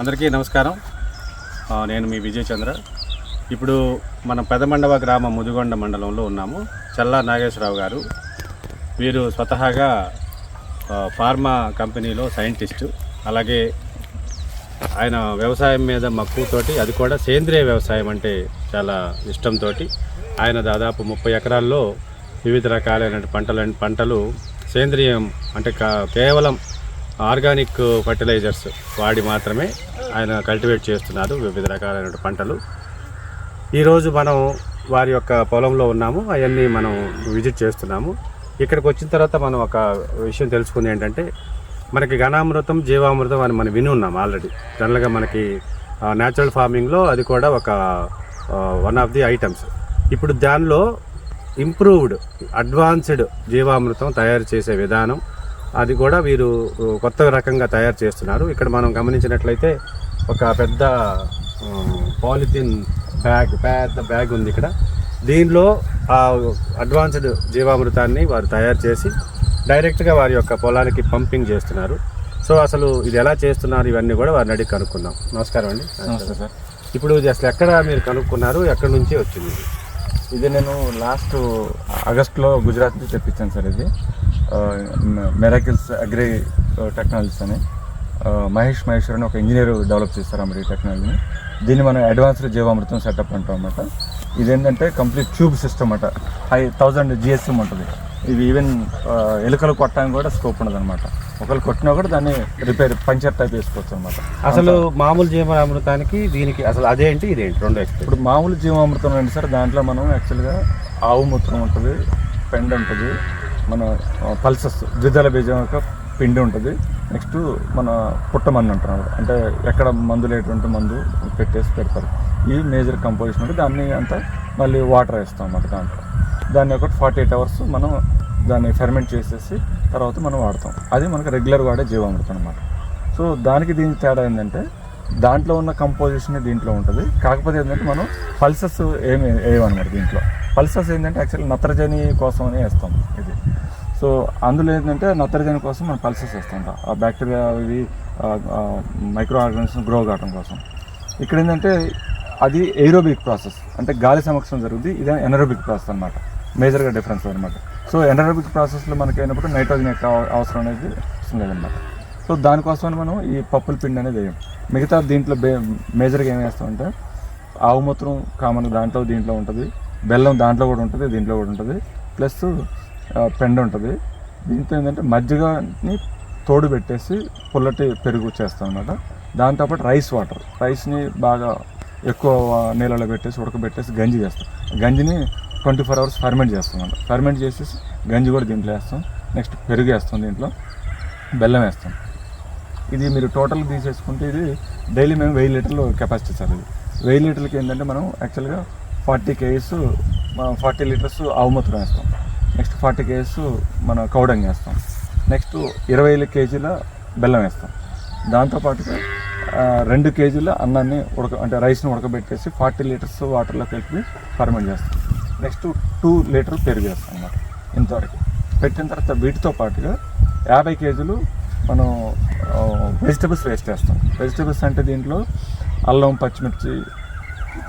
అందరికీ నమస్కారం. నేను మీ విజయ్ చంద్ర. ఇప్పుడు మనం పెదమండవ గ్రామం ముదిగొండ మండలంలో ఉన్నాము. చల్లా నాగేశ్వరరావు గారు. వీరు స్వతహాగా ఫార్మా కంపెనీలో సైంటిస్టు. అలాగే ఆయన వ్యవసాయం మీద మక్కువతోటి అది కూడా సేంద్రియ వ్యవసాయం అంటే చాలా ఇష్టంతో ఆయన దాదాపు ముప్పై ఎకరాల్లో వివిధ రకాలైన పంటల పంటలు సేంద్రియం అంటే కా- కేవలం ఆర్గానిక్ ఫర్టిలైజర్స్ వాడి మాత్రమే ఆయన కల్టివేట్ చేస్తున్నారు వివిధ రకాలైన పంటలు. ఈరోజు మనం వారి యొక్క పొలంలో ఉన్నాము. అవన్నీ మనం విజిట్ చేస్తున్నాము. ఇక్కడికి వచ్చిన తర్వాత మనం ఒక విషయం తెలుసుకుంది ఏంటంటే మనకి ఘనామృతం జీవామృతం అని మనం విని ఉన్నాం ఆల్రెడీ. జనరల్గా మనకి న్యాచురల్ ఫార్మింగ్లో అది కూడా ఒక వన్ ఆఫ్ ది ఐటమ్స్ ఇప్పుడు దానిలో ఇంప్రూవ్డ్ అడ్వాన్స్డ్ జీవామృతం తయారు చేసే విధానం అది కూడా వీరు కొత్త రకంగా తయారు చేస్తున్నారు. ఇక్కడ మనం గమనించినట్లయితే ఒక పెద్ద పాలిథిన్ బ్యాగ్ పెద్ద బ్యాగ్ ఉంది ఇక్కడ. దీనిలో ఆ అడ్వాన్స్డ్ జీవామృతాన్ని వారు తయారు చేసి డైరెక్ట్గా వారి యొక్క పొలానికి పంపింగ్ చేస్తున్నారు. సో అసలు ఇది ఎలా చేస్తున్నారు? ఇవన్నీ కూడా వారిని అడిగి కనుక్కుందాం. నమస్కారం అండి. నమస్తే సార్. ఇప్పుడు ఇది అసలు ఎక్కడ మీరు కనుక్కున్నారు? ఎక్కడి నుంచి వచ్చింది? ఇది? ఇది నేను లాస్ట్ ఆగస్ట్లో గుజరాత్ నుంచి తెప్పించాను సార్ ఇది. మెరాకిల్స్ అగ్రి టెక్నాలజీస్ అని. మహేష్ మహేశ్వర్ అని ఒక ఇంజనీర్ డెవలప్ చేస్తారు ఈ టెక్నాలజీని దీన్ని మనం అడ్వాన్స్డ్ జీవామృతం సెటప్ అంటాం అనమాట ఇది ఏంటంటే కంప్లీట్ ట్యూబ్ సిస్టమ్ అన్నమాట హై థౌజండ్ జిఎస్ఎం ఉంటుంది. ఇది ఈవెన్ ఎలుకలు కొట్టడానికి కూడా స్కోప్ ఉండదు అనమాట ఒకరు కొట్టినా కూడా దాన్ని రిపేర్ పంచర్ టైప్ వేసుకోవచ్చు అనమాట అసలు మామూలు జీవామృతానికి దీనికి అసలు అదేంటి ఇదేంటి రెండు ఇప్పుడు మామూలు జీవామృతం అండి సార్. దాంట్లో మనం యాక్చువల్గా ఆవు మూత్రం ఉంటుంది పెండ ఉంటుంది మన పల్సస్ ద్విదళ బీజం యొక్క పిండి ఉంటుంది. నెక్స్ట్ మన పుట్టమన్ను అంటున్నారు అంటే ఎక్కడ మందు లేటువంటి మందు పెట్టేసి పెడతారు. ఈ మేజర్ కంపోజిషన్ ఉంటే దాన్ని అంతా మళ్ళీ వాటర్ వేస్తాం అన్నమాట దాంట్లో. దాన్ని ఒకటి ఫార్టీ ఎయిట్ అవర్స్ మనం దాన్ని ఫెర్మెంట్ చేసేసి తర్వాత మనం వాడతాం. అది మనకు రెగ్యులర్ వాడే జీవామృతం అనమాట సో దానికి దీనికి తేడా ఏంటంటే దాంట్లో ఉన్న కంపోజిషన్ దీంట్లో ఉంటుంది. కాకపోతే ఏంటంటే మనం పల్సెస్ ఏమి వేయమన్నమాట దీంట్లో. పల్సెస్ ఏంటంటే యాక్చువల్లీ నత్రజని కోసం అని వేస్తాం ఇది. సో అందులో ఏంటంటే నత్రజని కోసం మనం పల్సెస్ వేస్తాం ఆ బ్యాక్టీరియా ఇవి మైక్రో ఆర్గానిజం గ్రో కావడం కోసం. ఇక్కడ ఏంటంటే అది ఏరోబిక్ ప్రాసెస్ అంటే గాలి సమక్షం జరుగుతుంది ఇది ఎనరోబిక్ ప్రాసెస్ అనమాట మేజర్గా డిఫరెన్స్ అనమాట సో ఎనరోబిక్ ప్రాసెస్లో మనకి అయినప్పుడు నైట్రోజన్ యొక్క అవ- అవసరం అనేది లేదనమాట సో దానికోసమని మనం ఈ పప్పుల పిండి అనేది వేయం. మిగతా దీంట్లో బే మేజర్గా ఏం వేస్తామంటే ఆవు మూత్రం కామన్ దాంట్లో దీంట్లో ఉంటుంది. బెల్లం దాంట్లో కూడా ఉంటుంది దీంట్లో కూడా ఉంటుంది. ప్లస్ పెండ ఉంటుంది. దీంతో ఏంటంటే మజ్జిగని తోడు పెట్టేసి పుల్లటి పెరుగు చేస్తాం అనమాట దాంతోపాటు రైస్ వాటర్. రైస్ని బాగా ఎక్కువ నీళ్ళలో పెట్టేసి ఉడకబెట్టేసి గంజి చేస్తాం. గంజిని ట్వంటీ ఫోర్ అవర్స్ ఫర్మెంట్ చేస్తాం అనమాట ఫర్మెంట్ చేసేసి గంజి కూడా దీంట్లో వేస్తాం. నెక్స్ట్ పెరుగు వేస్తాం దీంట్లో. బెల్లం వేస్తాం. ఇది మీరు టోటల్ తీసేసుకుంటే ఇది డైలీ మేము వెయ్యి లీటర్లు కెపాసిటీ సార్ ఇది. వెయ్యి లీటర్లకి ఏంటంటే మనం యాక్చువల్గా ఫార్టీ కేజీస్ మనం ఫార్టీ లీటర్స్ ఆవుమూత్రం వేస్తాం. నెక్స్ట్ ఫార్టీ కేజీస్ మన కౌడంగ్ వేస్తాం. నెక్స్ట్ ఇరవై కేజీల బెల్లం వేస్తాం. దాంతోపాటుగా రెండు కేజీల అన్నాన్ని ఉడక అంటే రైస్ని ఉడకబెట్టేసి ఫార్టీ లీటర్స్ వాటర్లో కలిపి ఫర్మెంట్ చేస్తాం. నెక్స్ట్ టూ లీటర్ పెరుగు వేస్తాం అన్నమాట ఇంతవరకు. పెట్టిన తర్వాత వీటితో పాటుగా యాభై కేజీలు మనం వెజిటబుల్స్ వేస్ట్ చేస్తాం. వెజిటబుల్స్ అంటే దీంట్లో అల్లం పచ్చిమిర్చి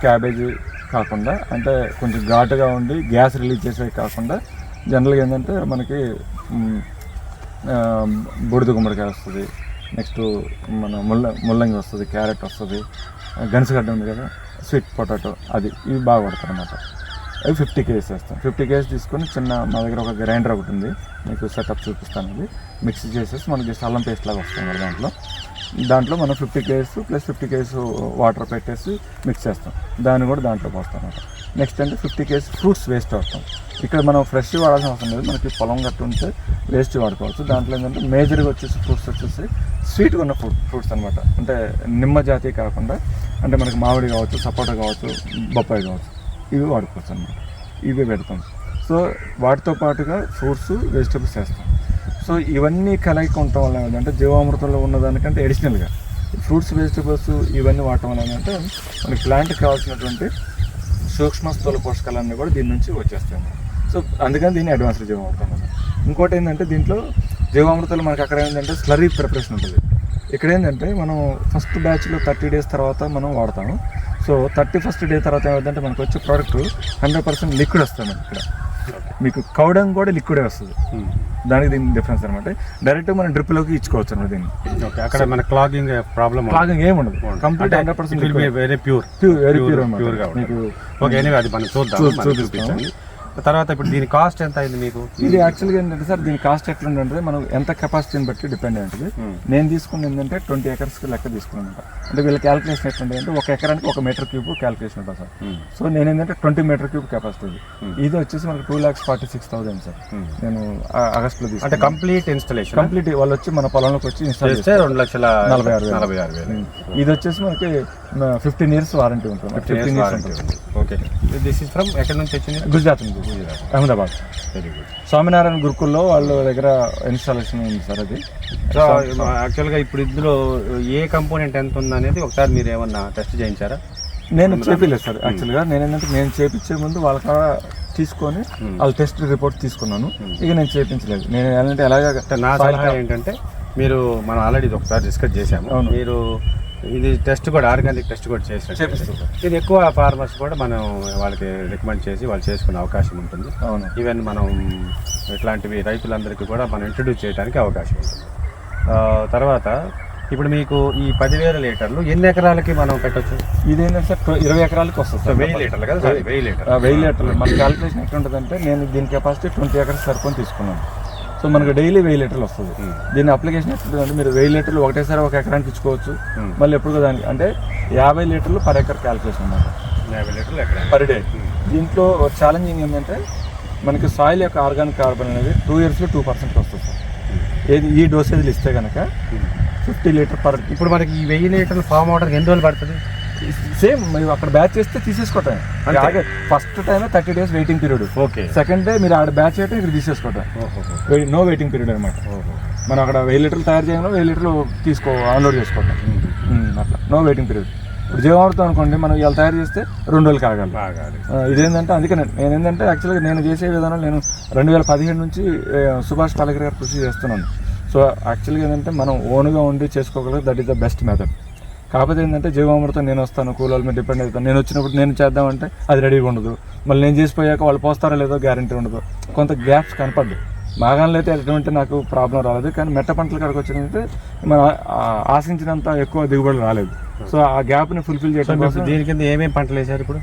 క్యాబేజీ కాకుండా అంటే కొంచెం ఘాటుగా ఉండి గ్యాస్ రిలీజ్ చేసేవి కాకుండా జనరల్గా ఏంటంటే మనకి బుడిద గుమ్మడికాయ వస్తుంది. నెక్స్ట్ మన ముల్ల ముల్లంగి వస్తుంది క్యారెట్ వస్తుంది. గనసగడ్డ ఉంది కదా స్వీట్ పొటాటో అది ఇవి బాగా పడతాయి అన్నమాట అవి ఫిఫ్టీ కేజీస్ వేస్తాం ఫిఫ్టీ కేజీస్ తీసుకొని చిన్న మా దగ్గర ఒక గ్రైండర్ ఒకటి ఉంది. మీకు సెటప్ చూపిస్తాను అది. మిక్స్ చేసేసి మనకి జస్ట్ అల్లం పేస్ట్ లాగా వస్తుంది కదా దాంట్లో. దాంట్లో మనం fifty kgs plus fifty kgs water పెట్టేసి మిక్స్ చేస్తాం. దాన్ని కూడా దాంట్లో పోస్తాం నెక్స్ట్ అంటే ఫిఫ్టీ కేజీస్ ఫ్రూట్స్ వేస్ట్ అవుతాం ఇక్కడ మనం ఫ్రెష్ వాడాల్సిన అవసరం లేదు. మనకి పొలం గట్టు ఉంటే వేస్ట్ వాడుకోవచ్చు. దాంట్లో ఏంటంటే మేజర్గా వచ్చేసి ఫ్రూట్స్ వచ్చేసి స్వీట్గా ఉన్న ఫ్రూట్ ఫ్రూట్స్ అనమాట అంటే నిమ్మ జాతి కాకుండా అంటే మనకి మామిడి కావచ్చు సపోటా కావచ్చు బొప్పాయి కావచ్చు. ఇవి వాడుకోవచ్చు అనమాట ఇవి పెడతాం. సో వాటితో పాటుగా ఫ్రూట్స్ వెజిటబుల్స్ వేస్తాం. సో ఇవన్నీ కలయిక ఉండటం వల్ల ఏంటంటే జీవామృతంలో ఉన్నదానికంటే అడిషనల్గా ఫ్రూట్స్ వెజిటబుల్స్ ఇవన్నీ వాడటం వల్ల ఏంటంటే మనకి ప్లాంట్కి కావాల్సినటువంటి సూక్ష్మ స్థూల పోషకాలన్నీ కూడా దీని నుంచి వచ్చేస్తాయి సో అందుకని దీన్ని అడ్వాన్స్డ్ జీవామృతం అన్నమాట ఇంకోటి ఏంటంటే దీంట్లో జీవామృతాలు మనకి అక్కడ ఏంటంటే స్లరీ ప్రిపరేషన్ ఉంటుంది. ఇక్కడ ఏంటంటే మనం ఫస్ట్ బ్యాచ్లో థర్టీ డేస్ తర్వాత మనం వాడతాము. సో థర్టీ ఫస్ట్ డే తర్వాత ఏమవుతుందంటే మనకు వచ్చే ప్రోడక్ట్ హండ్రెడ్ పర్సెంట్ లిక్విడ్ వస్తుంది మనకి ఇక్కడ. మీకు కౌడం కూడా లిక్విడే వస్తుంది. దానికి దీనికి డిఫరెన్స్ అనమాట డైరెక్ట్ మనం డ్రిప్లోకి ఇచ్చుకోవచ్చు అనమాట దీన్ని. అక్కడ మన క్లాగింగ్ ప్రాబ్లమ్ క్లాగింగ్ ఏమి ఉండదు. Complete hundred percent very pure pure very pure అనమాట మీకు ఓకే ఎనీవే అది మనం చూద్దాం. చూపించండి. తర్వాత ఇప్పుడు దీని కాస్ట్ ఎంత అయింది మీకు? ఇది యాక్చువల్గా ఏంటంటే సార్ దీని కాస్ట్ ఎట్లా ఉందంటే మనం ఎంత కెపాసిటీని బట్టి డిపెండ్ అయి ఉంటుంది నేను తీసుకున్నది ఏంటంటే ట్వంటీ ఎకర్స్కి లెక్క తీసుకున్నాను అంటే వీళ్ళ క్యాలిక్యులేషన్ ఎట్లుంటుంది అంటే ఒక ఎకరానికి ఒక మీటర్ క్యూబ్ క్యాలిక్యులేషన్ ఉంటుంది సార్. సో నేను ఏంటంటే ట్వంటీ మీటర్ క్యూబ్ కెపాసిటీ ఇది. వచ్చేసి మనకి two lakhs forty six thousand sir నేను ఆ- ఆగస్ట్లో అంటే తీసుకున్నాను కంప్లీట్ ఇన్స్టలేషన్ కంప్లీట్ వాళ్ళు వచ్చి మన పొలంలోకి వచ్చి ఇన్స్టాల్ చేస్తే రెండు లక్షల నలభై ఆరు. నలభై ఆరు ఇది వచ్చేసి మనకి ఫిఫ్టీన్ ఇయర్స్ వారంటీ ఉంటుంది. ఫిఫ్టీన్ ఇయర్స్ ఉంటుంది. ఓకే దిస్ ఇస్ ఫ్రమ్ ఎక్కడి నుంచి వచ్చింది గుజరాత్ నుంచి అహ్మదాబాద్ వెరీ గుడ్ స్వామినారాయణ గురుకుల్లో వాళ్ళ దగ్గర ఇన్స్టాలేషన్ ఉంది సార్ అది. సో యాక్చువల్గా ఇప్పుడు ఇందులో ఏ కంపోనెంట్ ఎంత ఉంది అనేది ఒకసారి మీరు ఏమన్నా టెస్ట్ చేయించారా? నేను చేపిలేదు సార్ యాక్చువల్గా నేను ఏంటంటే నేను చేపించే ముందు వాళ్ళ తీసుకొని వాళ్ళ టెస్ట్ రిపోర్ట్ తీసుకున్నాను. ఇక నేను చేపించలేదు. నేను ఏంటంటే ఎలాగ నా సలహా ఏంటంటే మీరు మనం ఆల్రెడీ ఇది ఒకసారి డిస్కస్ చేశాము. మీరు ఇది టెస్ట్ కూడా ఆర్గానిక్ టెస్ట్ కూడా చేపిస్తాం. ఇది ఎక్కువ ఫార్మర్స్ కూడా మనం వాళ్ళకి రికమెండ్ చేసి వాళ్ళు చేసుకునే అవకాశం ఉంటుంది. అవును. ఈవెన్ మనం ఇట్లాంటివి రైతులందరికీ కూడా మనం ఇంట్రడ్యూస్ చేయడానికి అవకాశం ఉంటుంది. తర్వాత ఇప్పుడు మీకు ఈ పదివేల లీటర్లు ఎన్ని ఎకరాలకి మనం పెట్టచ్చు? ఇది ఏంటంటే సార్ ఇరవై ఎకరాలకి వస్తుంది సార్ వెయ్యి లీటర్లు కదా సారీ? వెయ్యి లీటర్ వెయ్యి లీటర్లు. మన క్యాలిక్యులేషన్ ఎట్లా ఉంటుందంటే నేను దీని కెపాసిటీ ట్వంటీ ఎకర్స్ సరుకొని తీసుకున్నాను. సో మనకు డైలీ వెయ్యి లీటర్లు వస్తుంది. దీని అప్లికేషన్ ఎట్లుంటుందంటే మీరు వెయ్యి లీటర్లు ఒకటేసారి ఒక ఎకరానికి ఇచ్చుకోవచ్చు. Hmm. మళ్ళీ ఎప్పుడు దానికి అంటే యాభై లీటర్లు పర్ ఎకర్ క్యాలిక్యులేషన్ అన్నమాట. యాభై లీటర్లు పర్ డే దీంట్లో ఛాలెంజింగ్ ఏంటంటే మనకి సాయిల్ యొక్క ఆర్గానిక్ కార్బన్ అనేది టూ ఇయర్స్లో టూ పర్సెంట్ వస్తుంది. సార్ ఏది ఈ డోసేజ్లు ఇస్తే కనుక ఫిఫ్టీ లీటర్ పర్ ఇప్పుడు మనకి ఈ వెయ్యి లీటర్లు ఫామ్ అవడానికి ఎన్ని రోజులు పడుతుంది? సేమ్ మీరు అక్కడ బ్యాచ్ చేస్తే తీసేసుకోవటం అంతే. First time thirty days waiting period. Okay. Second day మీరు ఆడ బ్యాచ్ చేయటం ఇక్కడ తీసేసుకోవటం నో వెయిటింగ్ పీరియడ్ అనమాట మనం అక్కడ వెయ్యి లీటర్లు తయారు చేయడం వెయ్యి లీటర్లు తీసుకో అన్లోడ్ చేసుకోవటం అట్లా. No waiting period. ఇప్పుడు జీవామృతం అనుకోండి మనం ఇవాళ తయారు చేస్తే రెండు రోజులు కాగాలి ఇదేంటంటే అందుకే నేను నేను ఏంటంటే యాక్చువల్గా నేను చేసే విధానం నేను రెండు వేల పదిహేడు నుంచి సుభాష్ పాలేకర్ గారు కృషి చేస్తున్నాను. సో యాక్చువల్గా ఏంటంటే మనం ఓన్గా ఉండి చేసుకోగలిగే that is the best method. కాకపోతే ఏంటంటే జీవామృతం నేను వస్తాను కూలోళ్ళ మీద డిపెండ్ అవుతాను. నేను వచ్చినప్పుడు నేను చేద్దామంటే అది రెడీగా ఉండదు. మళ్ళీ నేను చేసిపోయాక వాళ్ళు పోస్తారో లేదో గ్యారంటీ ఉండదు. కొంత గ్యాప్స్ కనపడ్డాయి. మాగాణంలో అయితే ఎటువంటి నాకు ప్రాబ్లం రాలేదు. కానీ మెట్ట పంటల కాడికి వచ్చినైతే మనం ఆశించినంత ఎక్కువ దిగుబడి రాలేదు. సో ఆ గ్యాప్ని ఫుల్ఫిల్ చేయడం కోసం దీని కింద ఏమేమి పంటలు వేశారు ఇప్పుడు?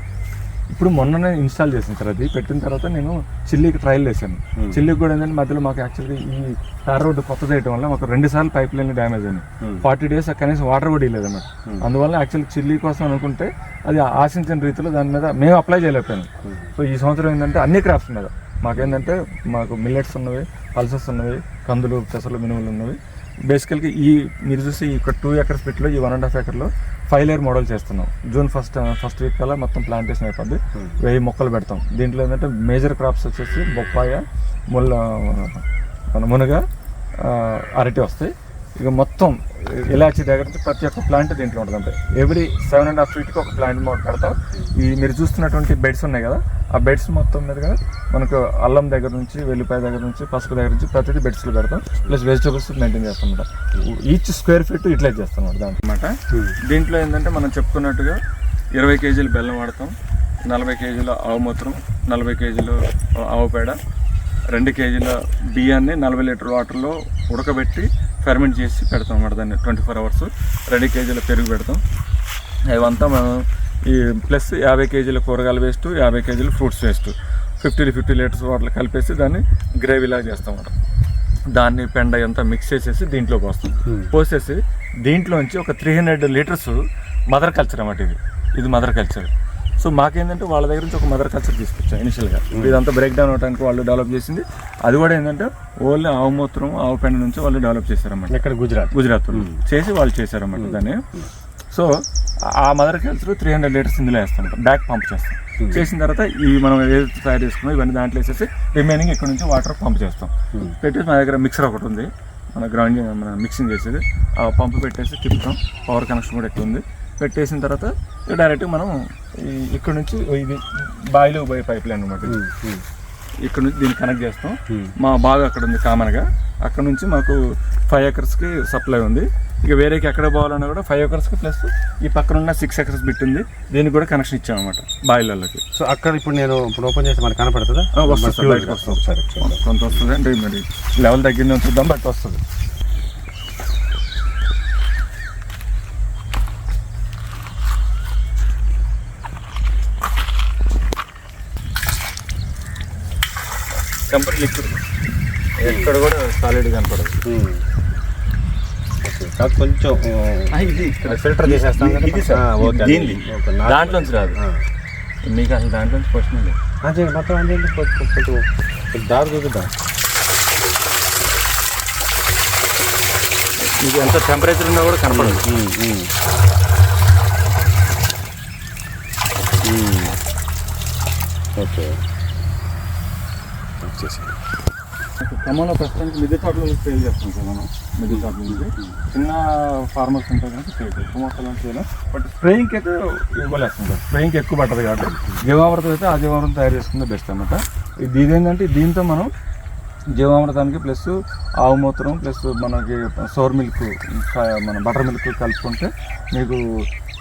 ఇప్పుడు మొన్ననే ఇన్స్టాల్ చేసాను సార్ అది పెట్టిన తర్వాత నేను చిల్లీకి ట్రయల్ చేశాను. చిల్లీకి కూడా ఏంటంటే మధ్యలో మాకు యాక్చువల్గా ఈ టార్ రోడ్డు కొత్త చేయడం వల్ల మాకు రెండు సార్లు పైప్ లైన్ డ్యామేజ్ అయింది ఫార్టీ డేస్ కనీసం వాటర్ కూడా ఇవ్వలేదు అన్నమాట. అందువల్ల యాక్చువల్లీ చిల్లీ కోసం అనుకుంటే అది ఆశించిన రీతిలో దాని మీద మేము అప్లై చేయలేకపోయాను. సో ఈ సంవత్సరం ఏంటంటే అన్ని క్రాప్స్ మీద మాకేంటంటే మాకు మిల్లెట్స్ ఉన్నవి పల్సెస్ ఉన్నవి కందులు పెసలు మినుములు ఉన్నవి. బేసికల్గా ఈ మీరు చూసి ఇక్కడ టూ ఎకర్స్ పెట్లో ఈ వన్ అండ్ హాఫ్ ఎకర్లో ఫైవ్ లేయర్ మోడల్ చేస్తున్నాం. జూన్ ఫస్ట్ ఫస్ట్ వీక్ కల్లా మొత్తం ప్లాంటేషన్ అయిపోద్ది. వెయ్యి మొక్కలు పెడతాం. దీంట్లో ఏంటంటే మేజర్ క్రాప్స్ వచ్చేసి బొప్పాయ ముల్ల మన మునగ ఆ, అరటి వస్తాయి. ఇక మొత్తం ఇలాచి దగ్గర నుంచి ప్రతి ఒక్క ప్లాంట్ దీంట్లో ఉంటుంది ఎవ్రీ సెవెన్ అండ్ హాఫ్ ఫీట్కి ఒక ప్లాంట్ మోడ్ పెడతాం ఈ మీరు చూస్తున్నటువంటి బెడ్స్ ఉన్నాయి కదా ఆ బెడ్స్ మొత్తం మీదుగా కదా మనకు అల్లం దగ్గర నుంచి వెల్లిపాయ దగ్గర నుంచి పసుపు దగ్గర నుంచి ప్రతిదీ బెడ్స్లో పెడతాం ప్లస్ వెజిటబుల్స్ మెయింటైన్ చేస్తాం ఈచ్ స్క్వేర్ ఫీట్ యూటిలైజ్ చేస్తాం అన్నమాట దాంట్లో. దీంట్లో ఏంటంటే మనం చెప్పుకున్నట్టుగా ఇరవై కేజీలు బెల్లం వాడతాం నలభై కేజీల ఆవు మూత్రం నలభై కేజీలు ఆవు పేడ రెండు కేజీల బియ్యాన్ని నలభై లీటర్ వాటర్లో ఉడకబెట్టి ఫెర్మెంట్ చేసి పెడతాం అన్నమాట దాన్ని ట్వంటీ ఫోర్ అవర్స్. రెండు కేజీల పెరుగు పెడతాం. ఇవంతా మనం ఈ ప్లస్ యాభై కేజీల కూరగాయల వేస్ట్ యాభై కేజీల fruits waste. Fifty fifty litres water కలిపేసి దాన్ని గ్రేవీలాగా చేస్తాం అన్నమాట. దాన్ని పెండ అంతా మిక్స్ చేసేసి దీంట్లో పోస్తాం. పోసేసి దీంట్లోంచి ఒక three hundred litres mother culture అన్నమాట ఇది. ఇది మదర్ కల్చర్. సో మాకేంటంటే వాళ్ళ దగ్గర నుంచి ఒక మదర్ కల్చర్ తీసుకొచ్చాం ఇనిషియల్గా. ఇదంతా బ్రేక్ డౌన్ అవడానికి వాళ్ళు డెవలప్ చేసింది. అది కూడా ఏంటంటే ఓన్లీ ఆవు మూత్రం ఆవు పెండ నుంచి వాళ్ళు డెవలప్ చేశారన్నమాట. ఎక్కడ? గుజరాత్. గుజరాత్ చేసి వాళ్ళు చేశారన్నమాట దాన్ని. సో ఆ mother culture three hundred litres ఇందులో వేస్తాం బ్యాక్ పంప్ చేస్తాం. చేసిన తర్వాత ఇవి మనం ఏదైతే తయారు చేసుకున్నాం ఇవన్నీ దాంట్లో వేసేసి రిమైనింగ్ ఇక్కడ నుంచి వాటర్ పంప్ చేస్తాం. పెట్టేసి మా దగ్గర మిక్సర్ ఒకటి ఉంది. మన గ్రౌండ్ మన మిక్సింగ్ చేసేది. ఆ పంపు పెట్టేసి తిప్పుతాం. పవర్ కనెక్షన్ కూడా ఎక్కువ ఉంది. పెట్టేసిన తర్వాత డైరెక్ట్ మనం ఇక్కడ నుంచి ఇది బాయిలో పోయే పైప్ లైన్ అనమాట. ఇక్కడ నుంచి దీన్ని కనెక్ట్ చేస్తాం. మా బావి అక్కడ ఉంది కామన్గా. అక్కడ నుంచి మాకు ఫైవ్ ఎకర్స్కి సప్లై ఉంది. ఇక వేరేకి ఎక్కడ పోవాలన్నా కూడా ఫైవ్ ఎకర్స్కి ప్లస్ ఈ పక్కన ఉన్న సిక్స్ ఎకర్స్ బిట్ ఉంది. దీనికి కూడా కనెక్షన్ ఇచ్చామన్నమాట బాయిలర్లకి. సో అక్కడ ఇప్పుడు నేను ఇప్పుడు ఓపెన్ చేసి మనకు కనపడుతుందా? వస్తుంది బయటకు వస్తుంది. సరే చూద్దాం. కొంత వస్తుంది అంటే మరి లెవెల్ తగ్గింది చూద్దాం బట్ వస్తుంది. Company liquid. ఎక్కడ కూడా సాలిడ్ కనపడదు. కొంచెం ఇది ఇక్కడ. ఫిల్టర్ చేసేస్తాం ఇది సార్, ఆ, ఓకే దీనిది. ఓకే, నా- దాంట్లోంచి రాదు. మీకు అసలు దాంట్లోంచి క్వశ్చన్ లేదు. మొత్తం అండి కొంచెం దారి చూపిద్దాం. మీకు ఎంత టెంపరేచర్ ఉన్నా కూడా కనపడదు. ఓకే. వచ్చేసింది ఖమ్మంలో ప్రస్తుతానికి మిద్దె తోటలో సేల్ చేస్తాం సార్ మనం మిద్దె తోటల నుంచి. చిన్న ఫార్మర్స్ ఉంటాయి కనుక సేల్ ఎక్కువ మొక్కలు చేయలేం బట్ స్ప్రేయింగ్కి అయితే ఇవ్వలేస్తాం సార్. స్ప్రేయింగ్కి ఎక్కువ పట్టదు కాబట్టి జీవామృతం అయితే ఆ జీవామృతం తయారు చేసుకుంటే బెస్ట్ అనమాట ఇది ఇదేంటంటే దీంతో మనం జీవామృతానికి ప్లస్ ఆవు మూత్రం ప్లస్ మనకి సోర్ మిల్క్ మన బటర్ మిల్క్ కలుపుకుంటే మీకు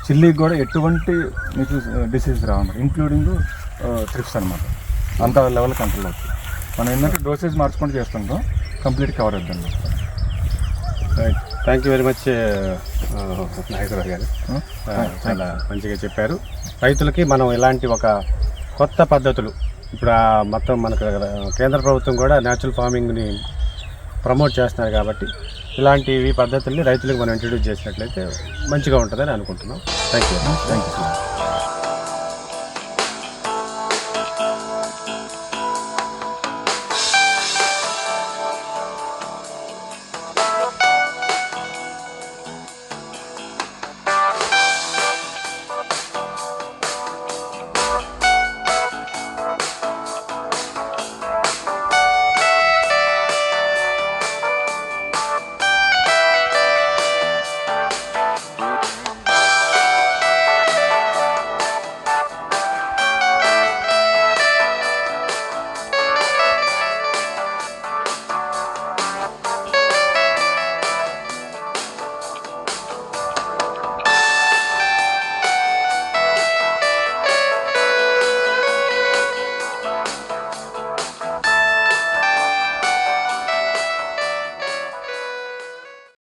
చిల్లీకి కూడా ఎటువంటి మీకు డిసీజ్ రావన్నమాట ఇంక్లూడింగ్ ట్రిప్స్ అనమాట అంత లెవెల్ కంట్రోల్ అవుతుంది. మనం ఏంటంటే డోసేజ్ మార్చుకుంటూ చేస్తుంటాం. కంప్లీట్ కవర్ అవుతుంది thank you very much Nageswararao గారు ఆ, చాలా మంచిగా చెప్పారు. రైతులకి మనం ఇలాంటి ఒక కొత్త పద్ధతులు ఇప్పుడు మొత్తం మనకు కేంద్ర ప్రభుత్వం కూడా న్యాచురల్ ఫార్మింగ్ని ప్రమోట్ చేస్తున్నారు కాబట్టి ఇలాంటివి పద్ధతుల్ని రైతులకు మనం ఇంట్రడ్యూస్ చేసినట్లయితే మంచిగా ఉంటుందని అనుకుంటున్నాం. Thank you thank you